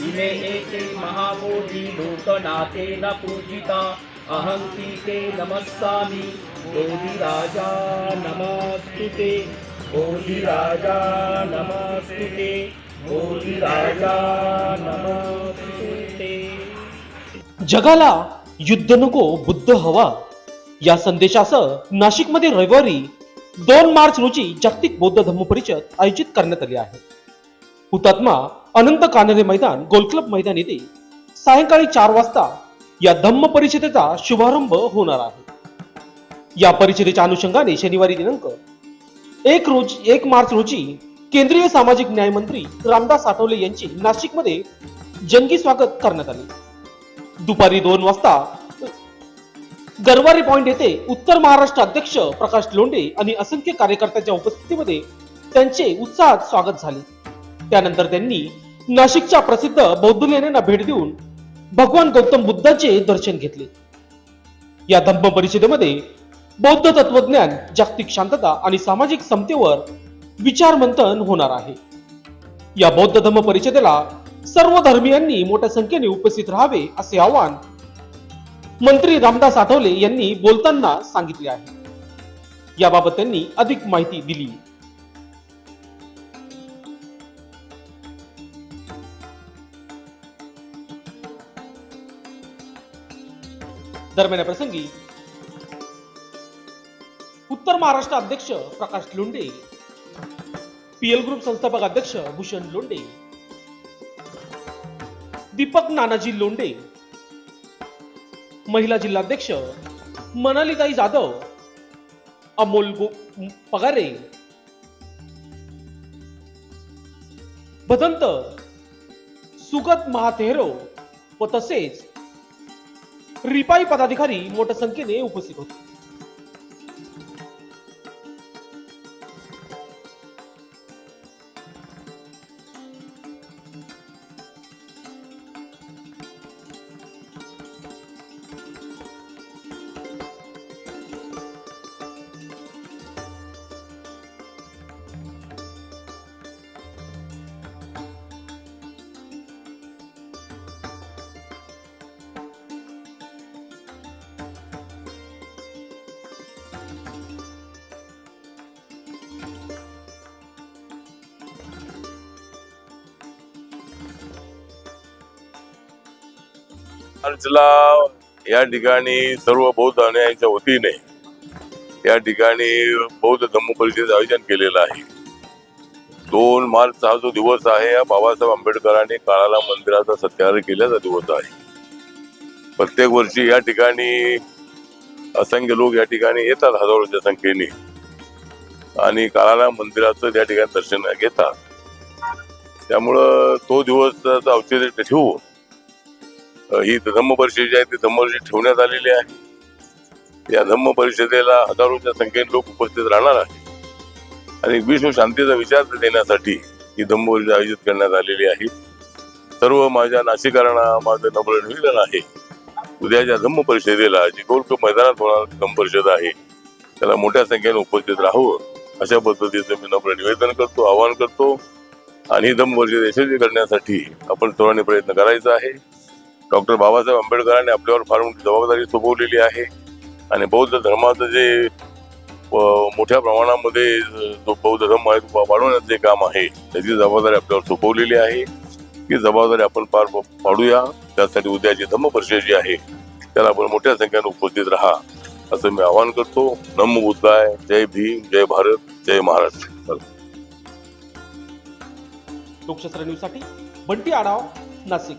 इमे एते महाबोधी लोकनाथेन पूजिता। अहं ते नमस्सामि। बोधिराजा नमस्तु। ते बोधिराजा नमस्तु। ते बोधिराजा नमस्तु। ते जगाला युद्ध नको बुद्ध हवा। या संदेशासह नाशिकमध्ये रविवारी दोन मार्च रोजी जागतिक बौद्ध धम्म परिषद आयोजित करण्यात आली आहे. हुतात्मा अनंत कानडे मैदान गोलक्लब मैदान येथे सायंकाळी चार वाजता या धम्म परिषदेचा शुभारंभ होणार आहे. या परिषदेच्या अनुषंगाने शनिवारी दिनांक एक रोज एक मार्च रोजी केंद्रीय सामाजिक न्याय मंत्री रामदास आठवले यांची नाशिकमध्ये जंगी स्वागत करण्यात आले. दुपारी दोन वाजता गरवारी पॉइंट येथे उत्तर महाराष्ट्र अध्यक्ष प्रकाश लोंढे आणि असंख्य कार्यकर्त्यांच्या उपस्थितीमध्ये त्यांचे उत्साहात स्वागत झाले. त्यानंतर त्यांनी नाशिकच्या प्रसिद्ध बौद्ध लेण्यांना भेट देऊन भगवान गौतम बुद्धाचे दर्शन घेतले. या धम्म परिषदेमध्ये बौद्ध तत्वज्ञान जागतिक शांतता आणि सामाजिक समतेवर विचार मंथन होणार आहे. या बौद्ध धम्म परिषदेला सर्व धर्मियांनी मोठ्या संख्येने उपस्थित राहावे असे आवाहन मंत्री रामदास आठवले यांनी बोलताना सांगितले आहे. याबाबत त्यांनी अधिक माहिती दिली. दरम्यान या प्रसंगी उत्तर महाराष्ट्र अध्यक्ष प्रकाश लोंडे पीएल ग्रुप संस्थापक अध्यक्ष भूषण लोंडे दीपक नानाजी लोंडे महिला जिल्हाध्यक्ष मनालीताई जाधव अमोल गो पगारे भदंत सुगत महातेहरो व तसेच रिपाई पदाधिकारी मोठ्या संख्येने उपस्थित होते. मार्चला या ठिकाणी सर्व बौद्ध अनुयायांच्या वतीने या ठिकाणी बौद्ध धम्म परिषदेचं आयोजन केलेलं आहे. दोन मार्च हा जो दिवस आहे हा बाबासाहेब आंबेडकरांनी काळाला मंदिराचा सत्याग्रह केल्याचा दिवस आहे. प्रत्येक वर्षी या ठिकाणी असंख्य लोक या ठिकाणी येतात हजारोच्या संख्येने. आणि काळाला मंदिराचं त्या ठिकाणी दर्शन घेतात. त्यामुळं तो दिवस औचित्य ठेवून ही धम्म परिषद जी आहे ती धम्म परिषद ठेवण्यात आलेली आहे. या धम्म परिषदेला हजारोच्या संख्येने लोक उपस्थित राहणार आहे आणि विश्व शांतीचा विचार देण्यासाठी ही धम्म परिषद आयोजित करण्यात आलेली आहे. सर्व माझ्या नाशिकांना माझं नम्र निवेदन आहे. उद्याच्या धम्म परिषदेला जी गोल्ड मैदानात होणार धम्म परिषद आहे त्याला मोठ्या संख्येने उपस्थित राहावं अशा पद्धतीचं मी नम्र निवेदन करतो आवाहन करतो. आणि ही धम्म परिषद यशस्वी करण्यासाठी आपण सर्वांनी प्रयत्न करायचा आहे. डॉक्टर बाबासाहेब आंबेडकरांनी आपल्यावर फार मोठी जबाबदारी सोपवलेली आहे. आणि बौद्ध धर्माचं जे मोठ्या प्रमाणामध्ये जो बौद्ध धर्म आहे तो वाढवण्याचं जे काम आहे त्याची जबाबदारी आपल्यावर सोपवलेली आहे. ही जबाबदारी आपण पार पाडूया. त्यासाठी उद्याची धम्म परिषद जी आहे त्याला आपण मोठ्या संख्येने उपस्थित राहा असं मी आवाहन करतो. नम बुद्धाय. जय भीम. जय भारत. जय महाराष्ट्र. लोकशास्त्र न्यूजसाठी बंटी आढाव नाशिक.